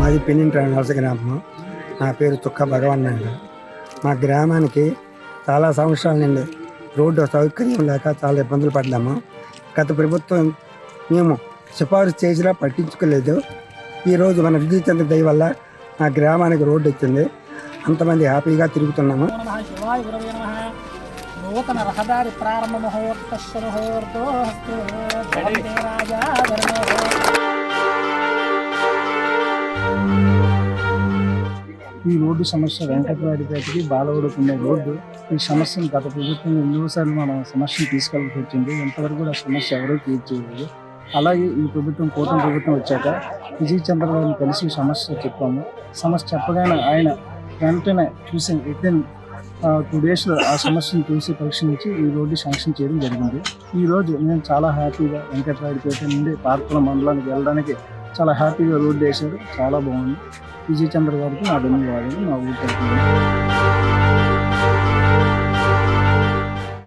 మాది పెన్నింటి నలస గ్రామం. నా పేరు తుక్క భగవాన్ నాయుడు. మా గ్రామానికి చాలా సంవత్సరాల నుండి రోడ్డు సౌకర్యం లేక చాలా ఇబ్బందులు పడ్డాము. గత ప్రభుత్వం మేము సిఫారసు చేసినా పట్టించుకోలేదు. ఈరోజు మన విద్యుత్ చంద్ర దయ వల్ల మా గ్రామానికి రోడ్డు వచ్చింది అంతమంది హ్యాపీగా తిరుగుతున్నాము. నూతన రహదారి ప్రారంభ ముహూర్త ఈ రోడ్డు సమస్య వెంకటవాడిపేటకి బాలవుడికి ఉండే రోడ్డు ఈ సమస్యను గత ప్రభుత్వం ఎన్నోసార్లు మన సమస్యను తీసుకెళ్ళి వచ్చింది. ఇంతవరకు కూడా సమస్య ఎవరూ తీర్చేయలేదు అలాగే ఈ ప్రభుత్వం కూటమి ప్రభుత్వం వచ్చాక విజయ్ చంద్రబాబుని కలిసి ఈ సమస్య చెప్పాము. సమస్య చెప్పగానే ఆయన వెంటనే చూసి విత్ టూ డేస్లో ఆ సమస్యను చూసి పరిశీలించి ఈ రోడ్డు శాంక్షన్ చేయడం జరిగింది. ఈరోజు నేను చాలా హ్యాపీగా వెంకటరాయుడిపేట నుండి పార్కుల మండలానికి వెళ్ళడానికి చాలా హ్యాపీగా రోడ్ వేశారు. చాలా బాగుంది. విజయ్ చంద్ర గారికి నా ధన్యవాదాలు. నా ఊరు